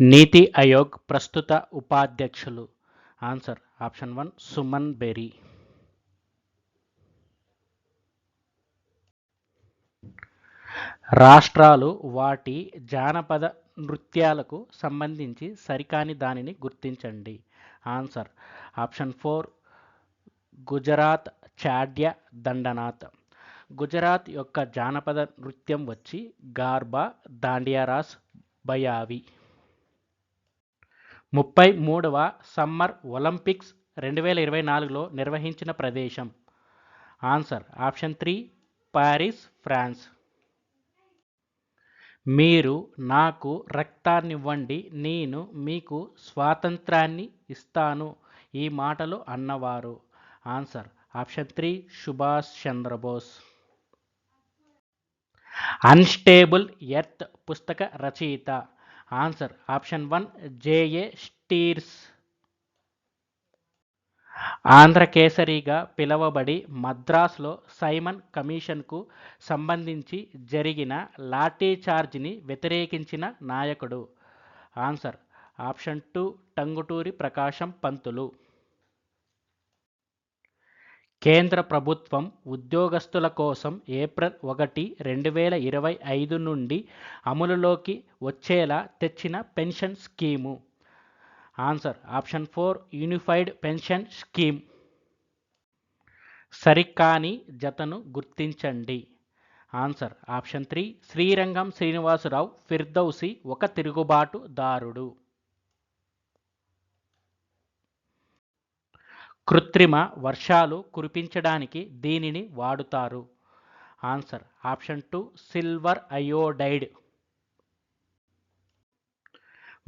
నీతి ఆయోగ్ ప్రస్తుత ఉపాధ్యక్షులు. Answer option one Suman Bery రాష్ట్రాలు వాటి జానపద నృత్యాలకు సంబంధించి సరికాని దానిని గుర్తించండి. ఆన్సర్ ఆప్షన్ ఫోర్ గుజరాత్ చాడ్య దండనాథ్ గుజరాత్ యొక్క జానపద నృత్యం వచ్చి గార్బా దాండియారాస్ బయావి ముప్పై మూడవ సమ్మర్ ఒలింపిక్స్ రెండు వేల ఇరవై నాలుగులో నిర్వహించిన ప్రదేశం. Answer option three Paris France. మీరు నాకు రక్తాన్నివ్వండి నేను మీకు స్వాతంత్రాన్ని ఇస్తాను ఈ మాటలు అన్నవారు. Answer option three Subhash Chandrabose. Unstable earth పుస్తక రచయిత. Answer option one J A Steers. ఆంధ్రకేసరిగా పిలువబడి మద్రాసులో సైమన్ కమిషన్కు సంబంధించి జరిగిన లాఠీ చార్జ్ని వ్యతిరేకించిన నాయకుడు. Answer option two Tanguturi Prakasam Pantulu. కేంద్ర ప్రభుత్వం ఉద్యోగస్తుల కోసం ఏప్రిల్ ఒకటి రెండు వేల ఇరవై ఐదు నుండి అమలులోకి వచ్చేలా తెచ్చిన pension scheme. Answer option four unified pension scheme. సరికాని జతను గుర్తించండి. Answer option three Srirangam Srinivasarao Firdausi ఒక తిరుగుబాటుదారుడు. కృత్రిమ వర్షాలు కురిపించడానికి దీనిని వాడుతారు. Answer option two silver iodide.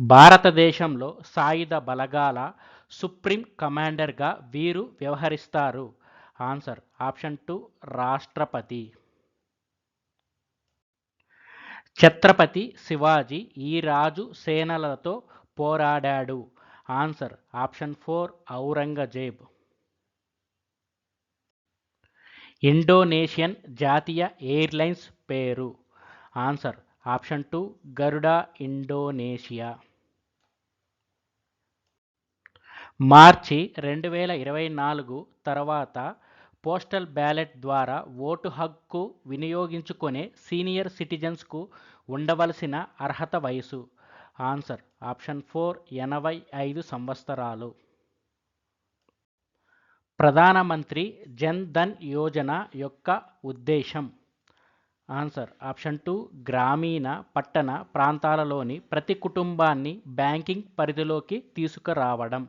భారతదేశంలో సాయుధ బలగాల సుప్రీం కమాండర్గా వీరు వ్యవహరిస్తారు. ఆన్సర్ ఆప్షన్ టూ రాష్ట్రపతి. ఛత్రపతి శివాజీ ఈ రాజు సేనలతో పోరాడాడు. Answer option four Aurangzeb. Indonesian జాతీయ ఎయిర్లైన్స్ పేరు. Answer option two Garuda Indonesia. మార్చి రెండు వేల ఇరవై నాలుగు తర్వాత పోస్టల్ బ్యాలెట్ ద్వారా ఓటు హక్కు వినియోగించుకునే సీనియర్ సిటిజన్స్కు ఉండవలసిన అర్హత వయసు. ఆన్సర్ ఆప్షన్ ఫోర్ ఎనభై ఐదు సంవత్సరాలు. ప్రధానమంత్రి జన్ ధన్ యోజన యొక్క ఉద్దేశం. ఆన్సర్ ఆప్షన్ టూ గ్రామీణ పట్టణ ప్రాంతాలలోని ప్రతి కుటుంబాన్ని బ్యాంకింగ్ పరిధిలోకి తీసుకురావడం.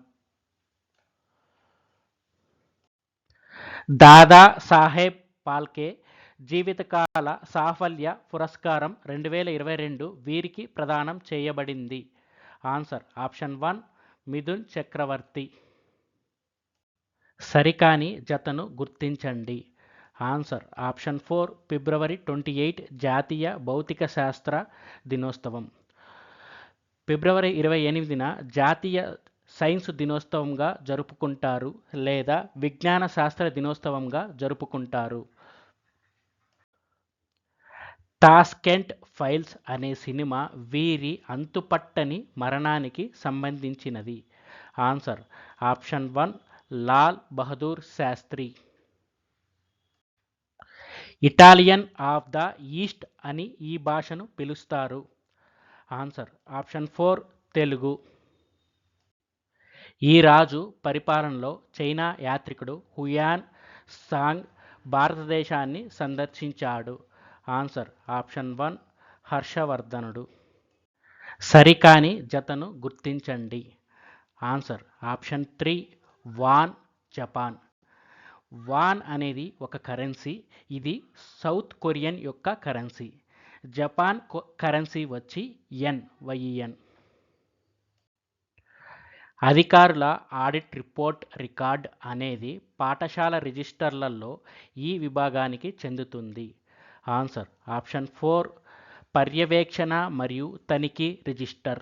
దాదా సాహెబ్ పాల్కే జీవితకాల సాఫల్య పురస్కారం రెండు వేల ఇరవై రెండు వీరికి ప్రదానం చేయబడింది. Answer option one Mithun Chakraborty. సరికాని జతను గుర్తించండి. ఆన్సర్ ఆప్షన్ ఫోర్ ఫిబ్రవరి ట్వంటీ ఎయిట్ జాతీయ భౌతిక శాస్త్ర దినోత్సవం. ఫిబ్రవరి ఇరవై ఎనిమిదిన జాతీయ సైన్స్ దినోత్సవంగా జరుపుకుంటారు లేదా విజ్ఞాన శాస్త్ర దినోత్సవంగా జరుపుకుంటారు. టాస్కెంట్ ఫైల్స్ అనే సినిమా వీరి అంతుపట్టని మరణానికి సంబంధించినది. Answer option one Lal Bahadur Shastri. Italian of the east అని ఈ భాషను పిలుస్తారు. Answer option four Telugu. ఈ రాజు పరిపాలనలో చైనా యాత్రికుడు హుయాన్ సాంగ్ భారతదేశాన్ని సందర్శించాడు. ఆన్సర్ ఆప్షన్ వన్ హర్షవర్ధనుడు. సరికాని జతను గుర్తించండి. Answer option three won Japan. Won అనేది ఒక కరెన్సీ ఇది సౌత్ కొరియన్ యొక్క కరెన్సీ. జపాన్ కరెన్సీ వచ్చి ఎన్ వైఎన్ అధికారుల ఆడిట్ రిపోర్ట్ రికార్డ్ అనేది పాఠశాల రిజిస్టర్లలో ఈ విభాగానికి చెందుతుంది. ఆన్సర్. ఆప్షన్ ఫోర్ పర్యవేక్షణ మరియు తనిఖీ రిజిస్టర్.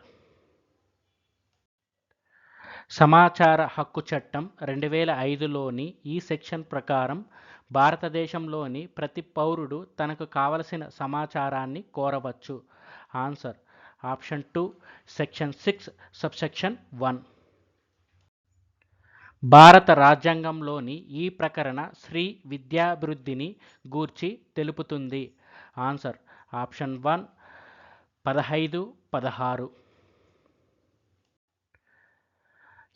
సమాచార హక్కు చట్టం రెండు వేల ఐదులోని ఈ సెక్షన్ ప్రకారం భారతదేశంలోని ప్రతి పౌరుడు తనకు కావలసిన సమాచారాన్ని కోరవచ్చు. Answer. Option two section six subsection one. భారత రాజ్యాంగంలోని ఈ ప్రకరణ స్త్రీ విద్యాభివృద్ధిని గూర్చి తెలుపుతుంది. ఆన్సర్ ఆప్షన్ వన్ పదహైదు పదహారు.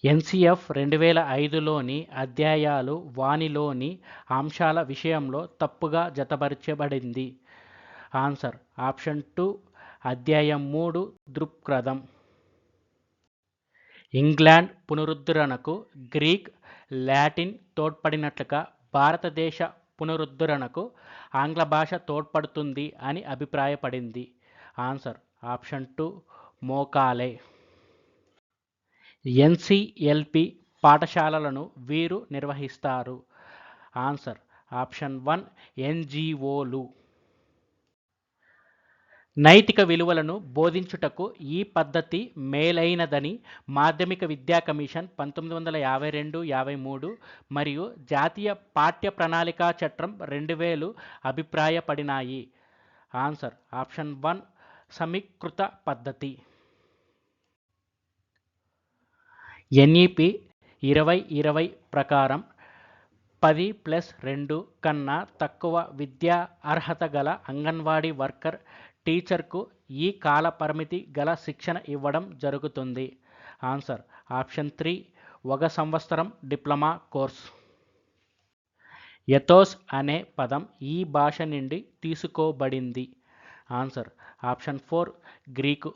ఎన్సిఎఫ్ రెండు వేల ఐదులోని అధ్యాయాలు వానిలోని అంశాల విషయంలో తప్పుగా జతపరచబడింది. ఆన్సర్ ఆప్షన్ టూ అధ్యాయం మూడు దృక్పథం. ఇంగ్లాండ్ పునరుద్ధరణకు గ్రీక్ లాటిన్ తోడ్పడినట్లుగా భారతదేశ పునరుద్ధరణకు ఆంగ్ల భాష తోడ్పడుతుంది అని అభిప్రాయపడింది. Answer option two Macaulay. NCLP పాఠశాలలను వీరు నిర్వహిస్తారు. ఆన్సర్ ఆప్షన్ వన్ ఎన్జిఓలు నైతిక విలువలను బోధించుటకు ఈ పద్ధతి మేలైనదని మాధ్యమిక విద్యా కమిషన్ పంతొమ్మిది వందల యాభై రెండు యాభై మూడు మరియు జాతీయ పాఠ్య ప్రణాళికా చట్టం రెండు వేలు అభిప్రాయపడినాయి. ఆన్సర్ ఆప్షన్ వన్ సమీకృత పద్ధతి. ఎన్ఈపి ఇరవై ఇరవై ప్రకారం పది ప్లస్ రెండు కన్నా తక్కువ విద్యా అర్హత గల అంగన్వాడీ వర్కర్ టీచర్కు ఈ కాల పరిమితి గల శిక్షణ ఇవ్వడం జరుగుతుంది. ఆన్సర్ ఆప్షన్ త్రీ ఒక సంవత్సరం డిప్లొమా కోర్స్. ఎథోస్ అనే పదం ఈ భాష నుండి తీసుకోబడింది. Answer option four Greek.